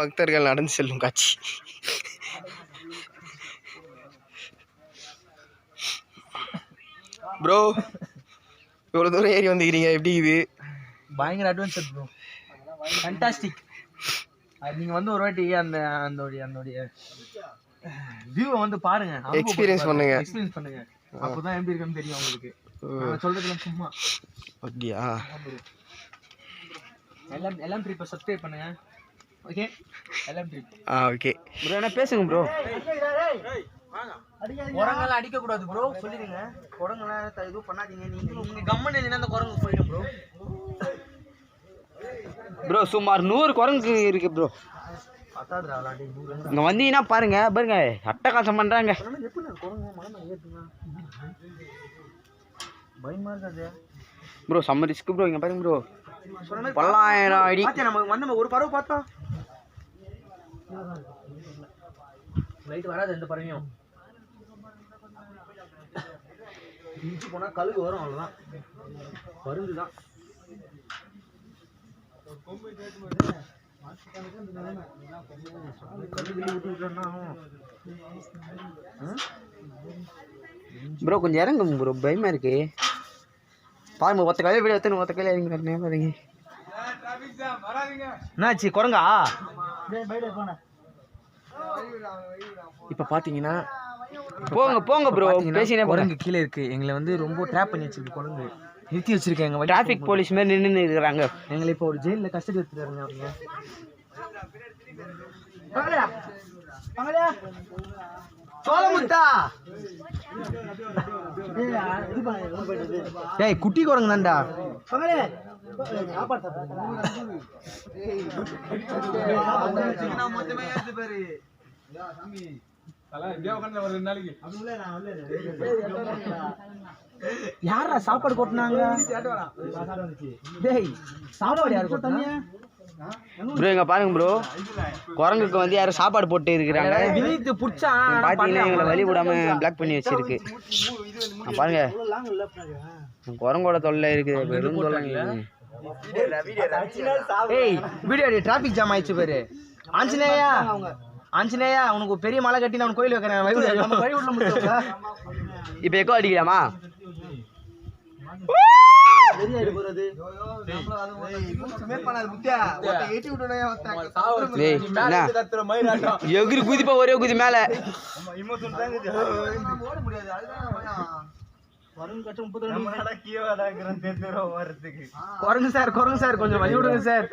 பக்தர்கள் நடந்து செல்லும் காட்சி. ப்ரோ இவ்வளோ தூரம் ஏறி வந்துக்கிறீங்க எப்படி இது? பயங்கர அட்வென்ச்சர் ப்ரோ ஃபண்டாஸ்டிக் நீங்கள் வந்து ஒரு வாட்டி அந்த அந்தோடைய அந்தோடைய வியூவை வந்து பாருங்க. Experience பண்ணுங்க. எக்ஸ்பீரியன்ஸ் பண்ணுங்க. அப்போதான் எப்படி இருக்குன்னு தெரியும் உங்களுக்கு. நான் சொல்றதுலாம் சும்மா. அப்படியா? எல்லாம் எல்லாம் ட்ரிப்பை சப்ஸ்கிரைப் பண்ணுங்க. ஓகே ஆ ப்ரோ என்ன பேசுங்க ப்ரோ குரங்கெல்லாம் அடிக்க கூடாது ப்ரோ சொல்லிடுங்க. குரங்கெல்லாம் எதுவும் பண்ணாதீங்க. நீங்க நீங்க கம்மன் இருந்தீங்கன்னா அந்த குரங்கு போயிடும் ப்ரோ ப்ரோ சுமார் நூறு குரங்கு இருக்கு ப்ரோ இங்கே வந்தீங்கன்னா பாருங்க பாருங்க. அட்டகாசம் பண்ணுறாங்க இருக்காது. ப்ரோ செம்ம ரிஸ்க் ப்ரோ இங்கே பாருங்க ப்ரோ பல்லாயிரம் அடி. நம்ம வந்து ஒரு பறவை பார்த்தோம். லைட் வராது எந்த பறவையும். இஞ்சி போனா கழுகு வரும் அவ்வளவுதான். பருந்து தான். ப்ரோ கொஞ்சம் இறங்குங்க ப்ரோ பயமா இருக்கு. பாருங்க ஒத்த கையில வீடியோ எடுத்து ஒத்த கையில இறங்கி வரணும் பாருங்க என்னாச்சு குரங்கா? இப்போ பார்த்தீங்கன்னா போங்க போங்க ப்ரோ பேசினே குரங்கு கீழே இருக்கு. எங்களை வந்து ரொம்ப ட்ராப் பண்ணி வச்சிருக்கு குரங்கு. நிறுத்தி வச்சிருக்கேன் எங்க டிராஃபிக் போலீஸ் மாதிரி நின்று இருக்கிறாங்க. எங்களை இப்போ ஒரு ஜெயிலில் கஸ்டடி எடுத்துட்டாருங்க அவங்க. பங்களையா பங்களையா சோழமுத்தா? ஏய் குட்டி குரங்கு தான்டா. பங்களே யாரா சாப்பாடு கொட்டினாங்க? டேய் சாப்பாடு யாரு கொட்டினா? ப்ரோ இங்க பாருங்க ப்ரோ குரங்குக்கு வந்து யாரும் சாப்பாடு போட்டு இருக்கிறாங்க. விழித்து புடிச்சா பார்த்தீங்கன்னா எங்களை வழி விடாம பிளாக் பண்ணி வச்சிருக்கு. பாருங்க. குரங்கோட தொல்லை இருக்குது வெறும் தொல்லை. ஏய் வீடியோ டிராபிக் ஜாம் ஆயிடுச்சு பாரு. ஆஞ்சநேயா ஆஞ்சநேயா உனக்கு பெரிய மலை கட்டி நான் கோயில் வைக்கிறேன். இப்போ எக்கோ அடிக்கலாமா? எகிரி குதிப்பா ஒரே குதி மேல. குரங்கு சார் குரங்கு சார் கொஞ்சம் வழி விடுங்க சார்.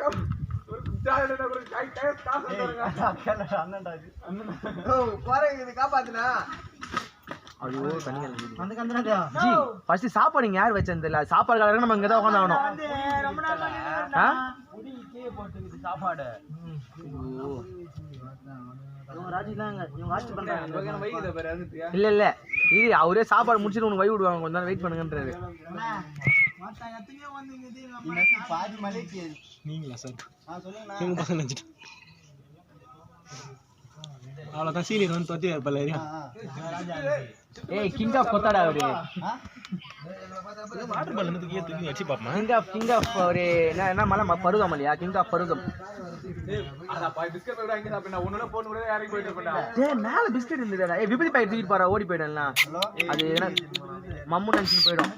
சாப்பாடு யார் வச்சது சாப்பாடு கலருக்கு நம்ம இங்க தான் உட்காந்து ஆகணும்? சாப்பாடு. இல்ல இல்ல. இது அவரே சாப்பாடு முடிச்சிட்டு உனக்கு வை விடுவாங்க. கொஞ்ச நேரம் வெயிட் பண்ணுங்கன்றாரு. அவ்வளோதான் சீனியர் வந்து தொத்தி வைப்பல ஏய் கிங் ஆஃப் கொத்தாடா அவரு. வாட்டர் பால் என்னத்துக்கு தூக்கி அடிச்சு பார்ப்போமா கிங் ஆஃப் கிங் ஆஃப் அவரு. என்ன என்ன மலை? ம- பருவம் இல்லையா? கிங் ஆஃப் மேல பிஸ்கட் இருந்ததுடா. ஏய் விபதி பாக்கெட் தூக்கிட்டு பாரு ஓடி போயிடலாம் அது என்ன? மம்மு நினைச்சு போயிடும்.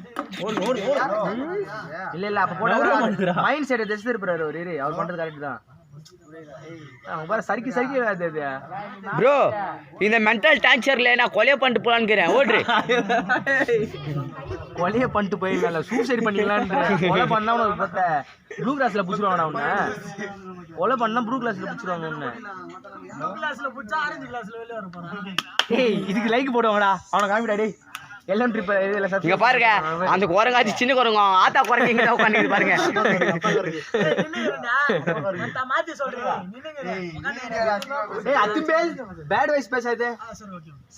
இல்ல இல்ல அப்ப போட. மைண்ட் செட் திசை அவரு. பண்றது கரெக்ட் தான். சறுக்கி சறுக்கி ப்ரோ இந்த மென்டல் டார்ச்சர்ல நான் கொலையை பண்ணிட்டு போலான்னு ஓடுறேன் கொலைய பண்ணிட்டு போயிருக்கல சூசைட் பண்ணிக்கலான்ற கொலை பண்ணா உனக்கு பத்த. ப்ளூ கிளாஸ்ல புடிச்சிருவாங்க உன்னை? கொலை பண்ணா ப்ளூ கிளாஸ்ல புடிச்சிருவாங்க உன்னை. ஏய் இதுக்கு லைக் போடுவாங்கடா. அவனை காமிடா டேய். எல்லாம் ட்ரிப் இதுல சத்து இங்க பாருங்க அந்த குரங்காச்சு சின்ன குரங்கு. ஆத்தா குரங்கு இங்க உட்காந்து பாருங்க. ஏய் அத்துமேல் பேட் வைஸ் பேசாதே.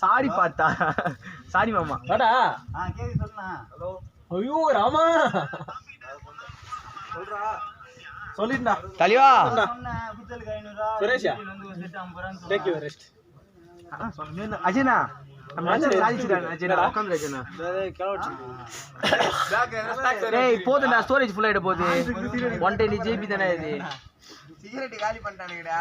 சாரி பாத்தா. சாரி மாமா. வாடா. ஐயோ ராமா. சொல்லிட்டா தலைவா சுரேஷா. டேக் யூ ரெஸ்ட் அஜயனா. போதும்டா ஸ்டோரேஜ் ஃபுல் ஆயிட போகுது. ஒன் டென் ஜிபி தானே இது. சிகரெட் காலி பண்ணிட்டானுங்கடா.